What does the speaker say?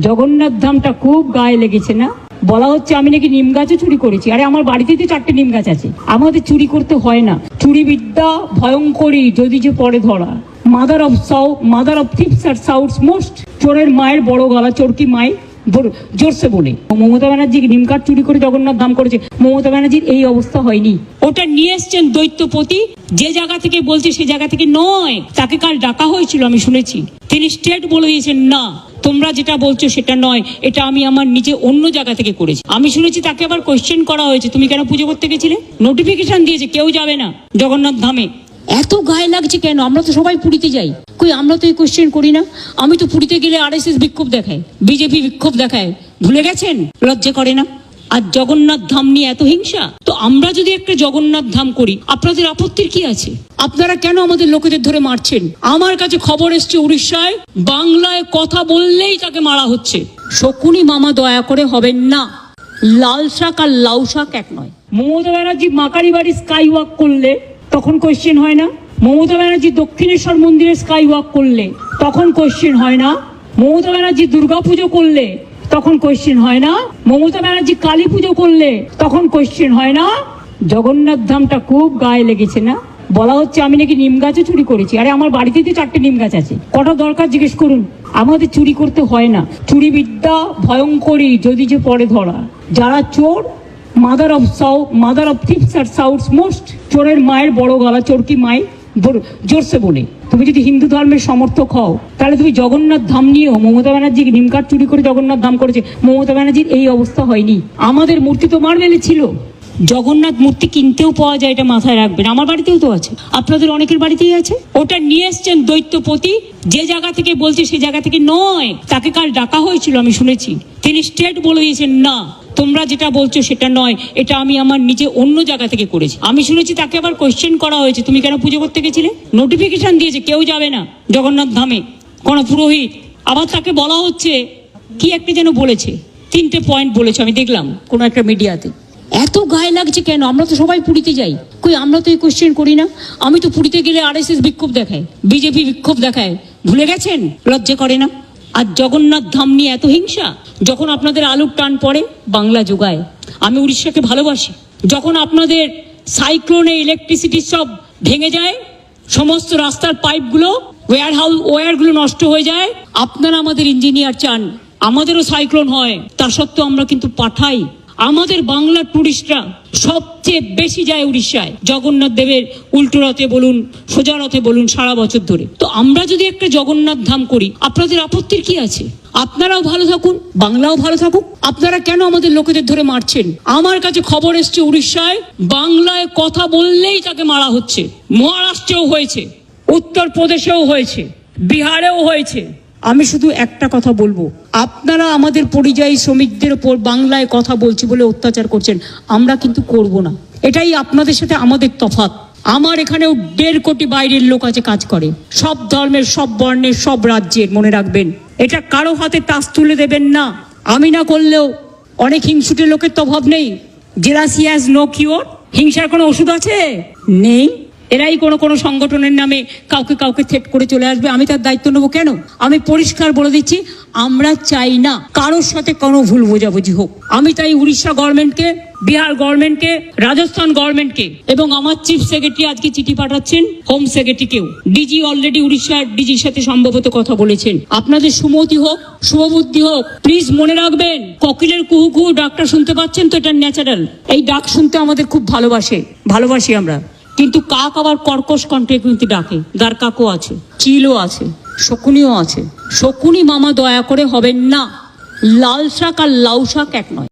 জগন্নাথ ধামটা খুব গায়ে লেগেছে না? বলা হচ্ছে আমি নাকি নিম গাছও চুরি করেছি। আরে আমার বাড়িতে তো চারটে নিম গাছ আছে। আমাদের চুরি করতে হয় না। চুরি বিদ্যা ভয়ঙ্করী যদি যে পরে ধরা। মাদার অফ সাউ মাদার অফ থিপস আর সাউথস মোস্ট চোরের মায়ের বড় গলা, চোরকি মায়ের জোরসে বলে। মমতা ব্যানার্জি নিম কাঠ চুরি করে জগন্নাথ ধাম করেছে, মমতা ব্যানার্জির এই অবস্থা হয়নি। ওটা নিয়ে এসছেন দৈত্যপতি, যে জায়গা থেকে বলছে সে জায়গা থেকে নয়, তাকে কাল ডাকা হয়েছিল, আমি শুনেছি। তিনি স্টেট বলে দিয়েছেন, না, তোমরা যেটা বলছো সেটা নয়, এটা আমি আমার নিজে অন্য জায়গা থেকে করেছি। আমি শুনেছি তাকে আবার কোয়েশ্চেন করা হয়েছে, তুমি কেন পুজো করতে গেছিলে? নোটিফিকেশন দিয়েছে, কেউ যাবে না, জগন্নাথ ধামে। এত গায়ে লাগছে কেন? আমরা তো সবাই পুরীতে যাই। কই, আমরা তো এই কোশ্চেন করি না? আমি তো পুরীতে গেলে আরএসএস বিক্ষোভ দেখায় বিজেপি বিক্ষোভ দেখায় ভুলে গেছেন? লজ্জা করে না? আর জগন্নাথ ধাম নিয়ে এত হিংসা? তো আমরা যদি একটা জগন্নাথ ধাম করি, আপনাদের আপত্তির কি আছে? আপনারা কেন আমাদের লোকেদের ধরে মারছেন? আমার কাছে খবর এসছে উড়িষ্যায়, বাংলায় কথা বললেই তাকে মারা হচ্ছে। শকুনি মামা দয়া করে হবেন না। লাল শাক আর লাউ শাক এক নয়। মমতা ব্যানার্জি মাকারি বাড়ি স্কাই ওয়াক করলে তখন কোয়েশ্চেন হয় না। মমতা ব্যানার্জি দক্ষিণেশ্বর মন্দিরে স্কাই ওয়াক করলে, তখন কোয়েশ্চেন হয় না। মমতা ব্যানার্জি দুর্গাপুজো করলে, তখন কোয়েশ্চেন হয় না। মমতা ব্যানার্জি কালী পুজো করলে, তখন কোয়েশ্চেন হয় না। জগন্নাথ ধামটা খুব গায়ে লেগেছে না? বলা হচ্ছে আমি নাকি নিম গাছও চুরি করেছি। আরে আমার বাড়িতে তো চারটে নিম গাছ আছে। কটা দরকার জিজ্ঞেস করুন। আমাদের চুরি করতে হয় না। চুরি বিদ্যা ভয়ঙ্করী যদি যে পরে ধরা। যারা চোর মাদার অফ সাউ মাদার অফ থিপস আর সাউথস মোস্ট চোরের মায়ের বড় গলা চোরকি মাই জোরসে বলে। তুমি যদি হিন্দু ধর্মের সমর্থক হও, তাহলে তুমি জগন্নাথ ধাম নিয়েও মমতা ব্যানার্জি নিমকার চুরি করে জগন্নাথ ধাম করেছে। মমতা ব্যানার্জির এই অবস্থা হয়নি। আমাদের মূর্তি তো মারবেলে ছিল। জগন্নাথ মূর্তি কিনতেও পাওয়া যায় এটা মাথায় রাখবেন। আমার বাড়িতেও তো আছে। আপনাদের অনেকের বাড়িতেই আছে। ওটা নিয়ে এসছেন দৈত্যপতি। যে জায়গা থেকে বলছে সে জায়গা থেকে নয়। তাকে কাল ডাকা হয়েছিল, আমি শুনেছি। তিনি স্টেট বলে দিয়েছেন, না, তোমরা যেটা বলছো সেটা নয়। এটা আমি আমার নিজে অন্য জায়গা থেকে করেছি। আমি শুনেছি তাকে আবার কোয়েশ্চেন করা হয়েছে। তুমি কেন পুজো করতে গেছিলে? নোটিফিকেশন দিয়েছে, কেউ যাবে না জগন্নাথ ধামে। কোনো পুরোহিত। আবার তাকে বলা হচ্ছে, কি একটা যেন বলেছে? তিনটে পয়েন্ট বলেছে, আমি দেখলাম কোনো একটা মিডিয়াতে এত গায়ে লাগছে কেন? আমরা তো সবাই পুরীতে যাই। কই, আমরা তো এই কোশ্চেন করি না। আমি তো পুরীতে গেলে আরএসএস বিক্ষোভ দেখায় বিজেপি বিক্ষোভ দেখায় ভুলে গেছেন? লজ্জা করে না? আর জগন্নাথ ধাম নিয়ে এত হিংসা? যখন আপনাদের আলুর টান পড়ে, বাংলা যোগায়। আমি উড়িষ্যাকে ভালোবাসি। যখন আপনাদের সাইক্লোনে ইলেকট্রিসিটি সব ভেঙে যায়, সমস্ত রাস্তার পাইপগুলো ওয়ার হাউস ওয়্যারগুলো নষ্ট হয়ে যায়, আপনারা আমাদের ইঞ্জিনিয়ার চান। আমাদেরও সাইক্লোন হয়। তা সত্ত্বেও আমরা কিন্তু পাঠাই। আমাদের বাংলার টুরিস্টরা সবচেয়ে বেশি যায় উড়িষ্যায়। জগন্নাথ দেবের উল্টো রথে বলুন, সোজা রথে বলুন সারা বছর ধরে। তো আমরা যদি একটা জগন্নাথ ধাম করি, আপনাদের আপত্তির কি আছে? আপনারাও ভালো থাকুন, বাংলাও ভালো থাকুক। আপনারা কেন আমাদের লোকেদের ধরে মারছেন? আমার কাছে খবর এসছে উড়িষ্যায়, বাংলায় কথা বললেই তাকে মারা হচ্ছে। মহারাষ্ট্রেও হয়েছে, উত্তরপ্রদেশেও হয়েছে, বিহারেও হয়েছে। আমি শুধু একটা কথা বলব। আপনারা আমাদের পরিযায়ী শ্রমিকদের ওপর বাংলায় কথা বলছি বলে অত্যাচার করছেন। আমরা কিন্তু করব না। এটাই আপনাদের সাথে আমাদের তফাত আমার এখানেও দেড় কোটি বাইরের লোক আছে কাজ করে। সব ধর্মের, সব বর্ণের, সব রাজ্যের, মনে রাখবেন। এটা কারও হাতে তাস তুলে দেবেন না। আমি না করলেও অনেক হিংসুটে লোকের তো অভাব নেই জেলাসি হ্যাজ নো কিওর হিংসার কোনো ওষুধ আছে? নেই? এরাই কোনো কোনো সংগঠনের নামে কাউকে কাউকে থেট করে চলে আসবে, আমি তার দায়িত্ব নেব কেন? আমি পরিষ্কার বলে দিচ্ছি, আমরা চাই না কারোর সাথে কোনো ভুল বোঝাবুঝি হোক। আমি তাই উড়িষ্যা গভর্নমেন্টকে, বিহার গভর্নমেন্টকে, রাজস্থান গভর্নমেন্টকে এবং আমার চিফ সেক্রেটারি আজকে চিঠি পাঠাচ্ছেন হোম সেক্রেটারিকেও ডিজি অলরেডি উড়িষ্যার ডিজির সাথে সম্ভবত কথা বলেছেন। আপনাদের সুমতি হোক, শুভবুদ্ধি হোক প্লিজ মনে রাখবেন, কোকিলের কুহু কুহু ডাকটা শুনতে পাচ্ছেন তো, এটা ন্যাচারাল এই ডাক শুনতে আমাদের খুব ভালোবাসে, ভালোবাসি আমরা। কিন্তু কাক আবার কর্কশ কণ্ঠে কিন্তু ডাকে। দার কাকও আছে, চিলও আছে, শকুনিও আছে। শকুনি মামা দয়া করে হবেন না। লাল শাক আর লাউ শাক এক নয়।